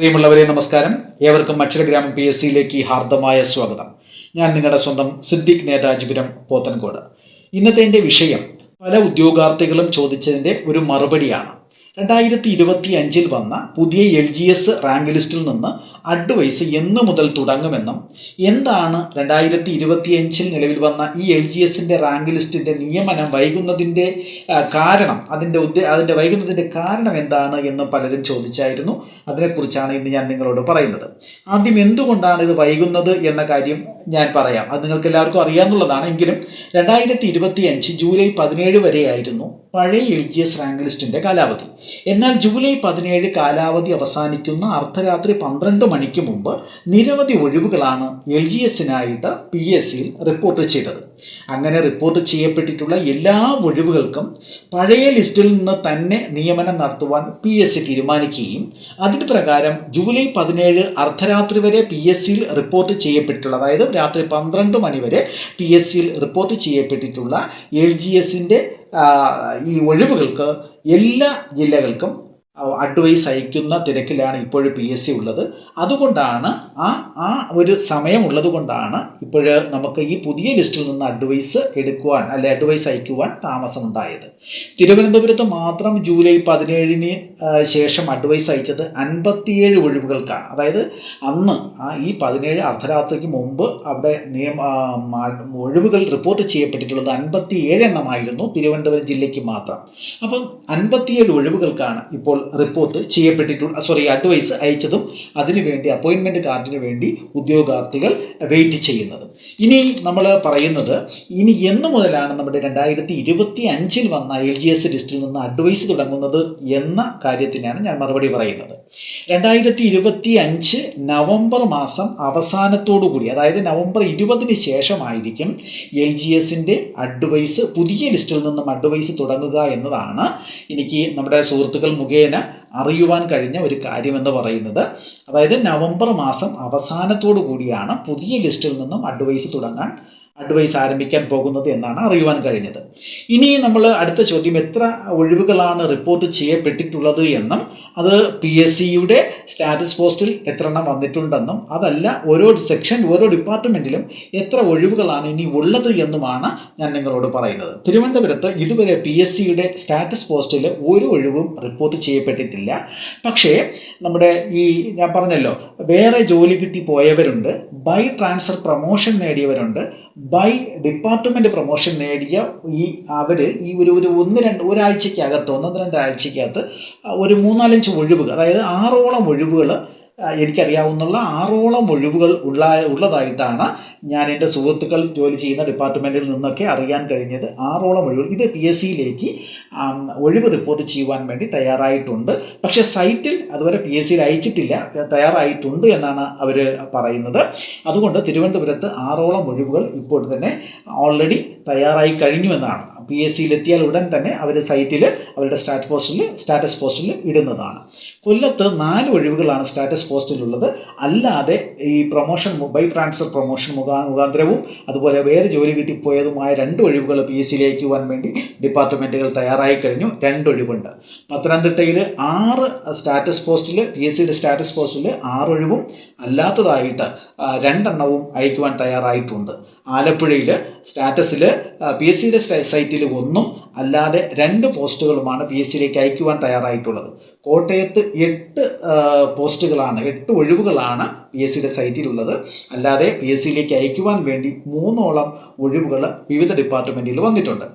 പ്രിയമുള്ളവരെ നമസ്കാരം. ഏവർക്കും അക്ഷരഗ്രാമം പി എസ് സിയിലേക്ക് ഹാർദമായ സ്വാഗതം. ഞാൻ നിങ്ങളുടെ സ്വന്തം സിദ്ദിഖ് നേതാജിപുരം പോത്തൻകോട്. ഇന്നത്തെ എന്റെ വിഷയം പല ഉദ്യോഗാർത്ഥികളും ചോദിച്ചതിന്റെ ഒരു മറുപടിയാണ്. രണ്ടായിരത്തി ഇരുപത്തി അഞ്ചിൽ വന്ന പുതിയ എൽ ജി എസ് റാങ്ക് ലിസ്റ്റിൽ നിന്ന് അഡ്വൈസ് എന്ന് മുതൽ തുടങ്ങുമെന്നും എന്താണ് രണ്ടായിരത്തി ഇരുപത്തി അഞ്ചിൽ നിലവിൽ വന്ന ഈ എൽ ജി എസിന്റെ റാങ്ക് ലിസ്റ്റിന്റെ നിയമനം വൈകുന്നതിന്റെ കാരണം അതിന്റെ ഉദ്ദേ അതിന്റെ വൈകുന്നതിന്റെ കാരണം എന്താണ് എന്ന് പലരും ചോദിച്ചായിരുന്നു. അതിനെക്കുറിച്ചാണ് ഇന്ന് ഞാൻ നിങ്ങളോട് പറയുന്നത്. ആദ്യം എന്തുകൊണ്ടാണ് ഇത് വൈകുന്നത് എന്ന കാര്യം ഞാൻ പറയാം. അത് നിങ്ങൾക്ക് എല്ലാവർക്കും അറിയാമെന്നുള്ളതാണ് എങ്കിലും രണ്ടായിരത്തി ഇരുപത്തി അഞ്ച് ജൂലൈ പതിനേഴ് വരെയായിരുന്നു പഴയ എൽ ജി എസ് റാങ്ക് ലിസ്റ്റിന്റെ കാലാവധി. എന്നാൽ ജൂലൈ പതിനേഴ് കാലാവധി അവസാനിക്കുന്ന അർദ്ധരാത്രി പന്ത്രണ്ട് മണിക്ക് മുമ്പ് നിരവധി ഒഴിവുകളാണ് എൽ ജി എസിനായിട്ട് പി എസ് സിയിൽ റിപ്പോർട്ട് ചെയ്തത്. അങ്ങനെ റിപ്പോർട്ട് ചെയ്യപ്പെട്ടിട്ടുള്ള എല്ലാ ഒഴിവുകൾക്കും പഴയ ലിസ്റ്റിൽ നിന്ന് തന്നെ നിയമനം നടത്തുവാൻ പി എസ് സി തീരുമാനിക്കുകയും അതിന് പ്രകാരം ജൂലൈ പതിനേഴ് അർദ്ധരാത്രി വരെ പി എസ് സിയിൽ റിപ്പോർട്ട് ചെയ്യപ്പെട്ടിട്ടുള്ള അതായത് രാത്രി പന്ത്രണ്ട് മണി വരെ പി എസ് സിയിൽ റിപ്പോർട്ട് ചെയ്യപ്പെട്ടിട്ടുള്ള എൽ ജി എസിന്റെ ഈ ഒഴിവുകൾക്ക് എല്ലാ ജില്ലകൾക്കും അഡ്വൈസ് അയക്കുന്ന തിരക്കിലാണ് ഇപ്പോഴും പി എസ് സി ഉള്ളത്. അതുകൊണ്ടാണ് ആ ആ ഒരു സമയമുള്ളത് കൊണ്ടാണ് ഇപ്പോൾ നമുക്ക് ഈ പുതിയ ലിസ്റ്റിൽ നിന്ന് അഡ്വൈസ് എടുക്കുവാൻ അല്ലെ അഡ്വൈസ് അയക്കുവാൻ താമസമുണ്ടായത്. തിരുവനന്തപുരത്ത് മാത്രം ജൂലൈ പതിനേഴിന് ശേഷം അഡ്വൈസ് അയച്ചത് അൻപത്തിയേഴ് ഒഴിവുകൾക്കാണ്. അതായത് അന്ന് ആ ഈ പതിനേഴ് അർദ്ധരാത്രിക്ക് മുമ്പ് അവിടെ നിയമ ഒഴിവുകൾ റിപ്പോർട്ട് ചെയ്യപ്പെട്ടിട്ടുള്ളത് അൻപത്തിയേഴ് എണ്ണമായിരുന്നു തിരുവനന്തപുരം ജില്ലയ്ക്ക് മാത്രം. അപ്പം അൻപത്തിയേഴ് ഒഴിവുകൾക്കാണ് ഇപ്പോൾ റിപ്പോർട്ട് ചെയ്യപ്പെട്ടിട്ടുണ്ട്. സോറി അഡ്വൈസ് അയച്ചതും അതിനുവേണ്ടി അപ്പോയിൻമെന്റ് കാർഡിന് വേണ്ടി ഉദ്യോഗാർത്ഥികൾ വെയിറ്റ് ചെയ്യുന്നത്. ഇനി നമ്മൾ പറയുന്നത് ഇനി എന്ന് മുതലാണ് നമ്മുടെ രണ്ടായിരത്തി ഇരുപത്തി അഞ്ചിൽ വന്ന എൽ ജി എസ് ലിസ്റ്റിൽ നിന്ന് അഡ്വൈസ് തുടങ്ങുന്നത് എന്ന കാര്യത്തിനാണ് ഞാൻ മറുപടി പറയുന്നത്. രണ്ടായിരത്തി ഇരുപത്തി അഞ്ച് നവംബർ മാസം അവസാനത്തോടു കൂടി അതായത് നവംബർ ഇരുപതിന് ശേഷമായിരിക്കും എൽ ജി എസിന്റെ അഡ്വൈസ് പുതിയ ലിസ്റ്റിൽ നിന്നും അഡ്വൈസ് തുടങ്ങുക എന്നതാണ്. എനിക്ക് നമ്മുടെ സുഹൃത്തുക്കൾ മുഖേന yeah അറിയുവാൻ കഴിഞ്ഞ ഒരു കാര്യമെന്ന് പറയുന്നത്. അതായത് നവംബർ മാസം അവസാനത്തോടു കൂടിയാണ് പുതിയ ലിസ്റ്റിൽ നിന്നും അഡ്വൈസ് തുടങ്ങാൻ അഡ്വൈസ് ആരംഭിക്കാൻ പോകുന്നത് എന്നാണ് അറിയുവാൻ കഴിഞ്ഞത്. ഇനി നമ്മൾ അടുത്ത ചോദ്യം എത്ര ഒഴിവുകളാണ് റിപ്പോർട്ട് ചെയ്യപ്പെട്ടിട്ടുള്ളത് എന്നും അത് പി എസ് സിയുടെ സ്റ്റാറ്റസ് പോസ്റ്റിൽ എത്ര എണ്ണം വന്നിട്ടുണ്ടെന്നും അതല്ല ഓരോ സെക്ഷൻ ഓരോ ഡിപ്പാർട്ട്മെന്റിലും എത്ര ഒഴിവുകളാണ് ഇനി ഉള്ളത് എന്നുമാണ് ഞാൻ നിങ്ങളോട് പറയുന്നത്. തിരുവനന്തപുരത്ത് ഇതുവരെ പി എസ് സിയുടെ സ്റ്റാറ്റസ് പോസ്റ്റിൽ ഒരു ഒഴിവും റിപ്പോർട്ട് ചെയ്യപ്പെട്ടിട്ടില്ല. പക്ഷേ നമ്മുടെ ഈ ഞാൻ പറഞ്ഞല്ലോ വേറെ ജോലി കിട്ടി പോയവരുണ്ട് ബൈ ട്രാൻസ്ഫർ പ്രൊമോഷൻ നേടിയവരുണ്ട് ബൈ ഡിപ്പാർട്ട്മെന്റ് പ്രൊമോഷൻ നേടിയ ഈ അവർ ഈ ഒരു ഒരു ഒന്ന് രണ്ട് ഒരാഴ്ചക്കകത്ത് ഒന്ന് രണ്ടാഴ്ചയ്ക്കകത്ത് ഒരു മൂന്നാലഞ്ച് ഒഴിവുകൾ അതായത് ആറോളം ഒഴിവുകൾ എനിക്കറിയാവുന്നുള്ള ആറോളം ഒഴിവുകൾ ഉള്ള ഉള്ളതായിട്ടാണ് ഞാൻ എന്റെ സുഹൃത്തുക്കൾ ജോലി ചെയ്യുന്ന ഡിപ്പാർട്ട്മെന്റിൽ നിന്നൊക്കെ അറിയാൻ കഴിഞ്ഞത്. ആറോളം ഒഴിവുകൾ. ഇത് പി എസ് സിയിലേക്ക് ഒഴിവ് റിപ്പോർട്ട് ചെയ്യുവാൻ വേണ്ടി തയ്യാറായിട്ടുണ്ട്. പക്ഷേ സൈറ്റിൽ അതുവരെ പി എസ് സിയിൽ അയച്ചിട്ടില്ല. തയ്യാറായിട്ടുണ്ട് എന്നാണ് അവർ പറയുന്നത്. അതുകൊണ്ട് തിരുവനന്തപുരത്ത് ആറോളം ഒഴിവുകൾ ഇപ്പോൾ തന്നെ ഓൾറെഡി തയ്യാറായി കഴിഞ്ഞു എന്നാണ് പി എസ് സിയിൽ എത്തിയാൽ ഉടൻ തന്നെ അവർ സൈറ്റിൽ അവരുടെ സ്റ്റാറ്റ് പോസ്റ്റിൽ സ്റ്റാറ്റസ് പോസ്റ്റിൽ ഇടുന്നതാണ്. കൊല്ലത്ത് നാല് ഒഴിവുകളാണ് സ്റ്റാറ്റസ് പോസ്റ്റിലുള്ളത് അല്ലാതെ ഈ പ്രൊമോഷൻ ബൈ ട്രാൻസ്ഫർ പ്രൊമോഷൻ മുഖാ മുഖാന്തരവും അതുപോലെ വേറെ ജോലി കിട്ടിപ്പോയതുമായ രണ്ട് ഒഴിവുകൾ പി എസ് സിയിലേക്ക് പോകാൻ വേണ്ടി ഡിപ്പാർട്ട്മെന്റുകൾ തയ്യാറായി കഴിഞ്ഞു. രണ്ട് ഒഴിവുണ്ട്. പത്തനംതിട്ടയിൽ ആറ് സ്റ്റാറ്റസ് പോസ്റ്റിൽ പി എസ് സിയുടെ സ്റ്റാറ്റസ് പോസ്റ്റിൽ ആറ് ഒഴിവും. അല്ലാത്തതായിട്ട് രണ്ടെണ്ണവും അയക്കുവാൻ തയ്യാറായിട്ടുണ്ട്. ആലപ്പുഴയിൽ സ്റ്റാറ്റസിൽ പി എസ് സിയുടെ സൈറ്റിൽ ഒന്നും അല്ലാതെ രണ്ട് പോസ്റ്റുകളുമാണ് പി എസ് സിയിലേക്ക് അയക്കുവാൻ തയ്യാറായിട്ടുള്ളത്. കോട്ടയത്ത് എട്ട് പോസ്റ്റുകളാണ് എട്ട് ഒഴിവുകളാണ് പി എസ് സിയുടെ സൈറ്റിലുള്ളത്. അല്ലാതെ പി എസ് സിയിലേക്ക് അയക്കുവാൻ വേണ്ടി മൂന്നോളം ഒഴിവുകൾ വിവിധ ഡിപ്പാർട്ട്മെന്റിൽ വന്നിട്ടുണ്ട്.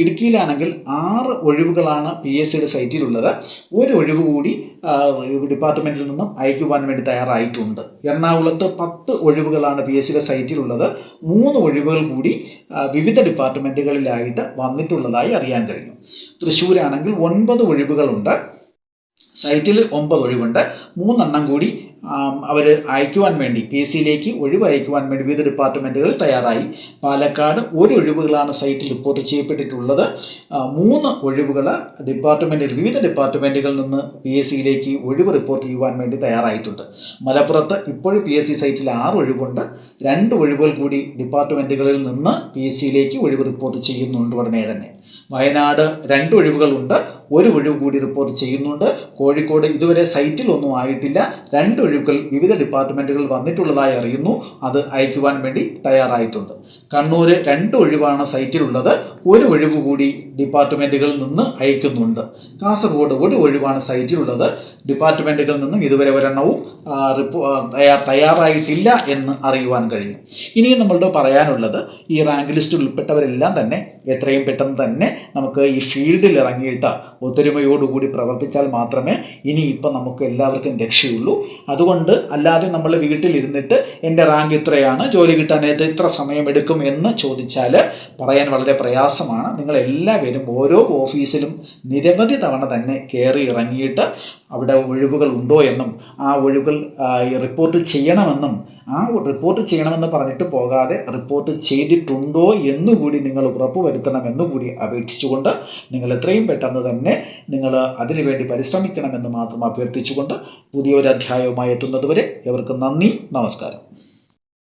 ഇടുക്കിയിലാണെങ്കിൽ ആറ് ഒഴിവുകളാണ് പി എസ് സിയുടെ സൈറ്റിലുള്ളത്. ഒരു ഒഴിവ് കൂടി ഡിപ്പാർട്ട്മെന്റിൽ നിന്നും അയക്കുവാൻ വേണ്ടി തയ്യാറായിട്ടുണ്ട്. എറണാകുളത്ത് പത്ത് ഒഴിവുകളാണ് പി എസ് സിയുടെ സൈറ്റിലുള്ളത്. മൂന്ന് ഒഴിവുകൾ കൂടി വിവിധ ഡിപ്പാർട്ട്മെന്റുകളിലായിട്ട് വന്നിട്ടുള്ളതായി അറിയാൻ കഴിഞ്ഞു. തൃശ്ശൂരാണെങ്കിൽ ഒൻപത് ഒഴിവുകളുണ്ട്. സൈറ്റിൽ ഒമ്പത് ഒഴിവുണ്ട്. മൂന്നെണ്ണം കൂടി അവർ അയക്കുവാൻ വേണ്ടി പി എസ് സിയിലേക്ക് ഒഴിവ് അയക്കുവാൻ വേണ്ടി വിവിധ ഡിപ്പാർട്ട്മെന്റുകൾ തയ്യാറായി. പാലക്കാട് ഒരു ഒഴിവുകളാണ് സൈറ്റിൽ റിപ്പോർട്ട് ചെയ്യപ്പെട്ടിട്ടുള്ളത്. മൂന്ന് ഒഴിവുകൾ ഡിപ്പാർട്ട്മെന്റിൽ വിവിധ ഡിപ്പാർട്ട്മെന്റുകളിൽ നിന്ന് പി എസ് സിയിലേക്ക് ഒഴിവ് റിപ്പോർട്ട് ചെയ്യുവാൻ വേണ്ടി തയ്യാറായിട്ടുണ്ട്. മലപ്പുറത്ത് ഇപ്പോഴും പി എസ് സി സൈറ്റിൽ ആറ് ഒഴിവുണ്ട്. രണ്ട് ഒഴിവുകൾ കൂടി ഡിപ്പാർട്ട്മെന്റുകളിൽ നിന്ന് പി എസ് സിയിലേക്ക് ഒഴിവ് റിപ്പോർട്ട് ചെയ്യുന്നുണ്ട് ഉടനെ തന്നെ. വയനാട് രണ്ട് ഒഴിവുകളുണ്ട്. ഒരു ഒഴിവ് കൂടി റിപ്പോർട്ട് ചെയ്യുന്നുണ്ട്. കോഴിക്കോട് ഇതുവരെ സൈറ്റിൽ ഒന്നും ആയിട്ടില്ല. രണ്ട് ഒഴിവുകൾ വിവിധ ഡിപ്പാർട്ട്മെന്റുകൾ വന്നിട്ടുള്ളതായി അറിയുന്നു. അത് അയക്കുവാൻ വേണ്ടി തയ്യാറായിട്ടുണ്ട്. കണ്ണൂര് രണ്ട് ഒഴിവാണ് സൈറ്റിലുള്ളത് ഒരു ഒഴിവ് കൂടി ഡിപ്പാർട്ട്മെന്റുകളിൽ നിന്ന് അയക്കുന്നുണ്ട്. കാസർഗോഡ് ഒരു ഒഴിവാണ് സൈറ്റിലുള്ളത് ഡിപ്പാർട്ട്മെന്റുകളിൽ നിന്നും ഇതുവരെ ഒരെണ്ണവും തയ്യാറായിട്ടില്ല എന്ന് അറിയുവാൻ കഴിയും. ഇനിയും നമ്മളുടെ പറയാനുള്ളത് ഈ റാങ്ക് ലിസ്റ്റിൽ ഉൾപ്പെട്ടവരെല്ലാം തന്നെ എത്രയും പെട്ടെന്ന് തന്നെ നമുക്ക് ഈ ഫീൽഡിൽ ഇറങ്ങിയിട്ട് ഒത്തൊരുമയോടുകൂടി പ്രവർത്തിച്ചാൽ മാത്രമേ ഇനി ഇപ്പം നമുക്ക് എല്ലാവർക്കും രക്ഷയുള്ളൂ. അതുകൊണ്ട് അല്ലാതെ നമ്മൾ വീട്ടിലിരുന്നിട്ട് എന്റെ റാങ്ക് ഇത്രയാണ് ജോലി കിട്ടാനായിട്ട് ഇത്ര സമയമെടുക്കും എന്ന് ചോദിച്ചാൽ പറയാൻ വളരെ പ്രയാസമാണ്. നിങ്ങൾ എല്ലാവരും ഓരോ ഓഫീസിലും നിരവധി തവണ തന്നെ കയറി ഇറങ്ങിയിട്ട് അവിടെ ഒഴിവുകൾ ഉണ്ടോ എന്നും ആ ഒഴിവുകൾ റിപ്പോർട്ട് ചെയ്യണമെന്നും ആ റിപ്പോർട്ട് ചെയ്യണമെന്ന് പറഞ്ഞിട്ട് പോകാതെ റിപ്പോർട്ട് ചെയ്തിട്ടുണ്ടോ എന്നുകൂടി നിങ്ങൾ ഉറപ്പുവരുത്തണം എന്നുകൂടി അപേക്ഷിച്ചുകൊണ്ട് നിങ്ങൾ എത്രയും പെട്ടെന്ന് തന്നെ നിങ്ങൾ അതിനുവേണ്ടി പരിശ്രമിക്കണമെന്ന് മാത്രം അഭ്യർത്ഥിച്ചുകൊണ്ട് പുതിയൊരു അധ്യായവുമായി എത്തുന്നതുവരെ എവർക്കും നന്ദി നമസ്കാരം.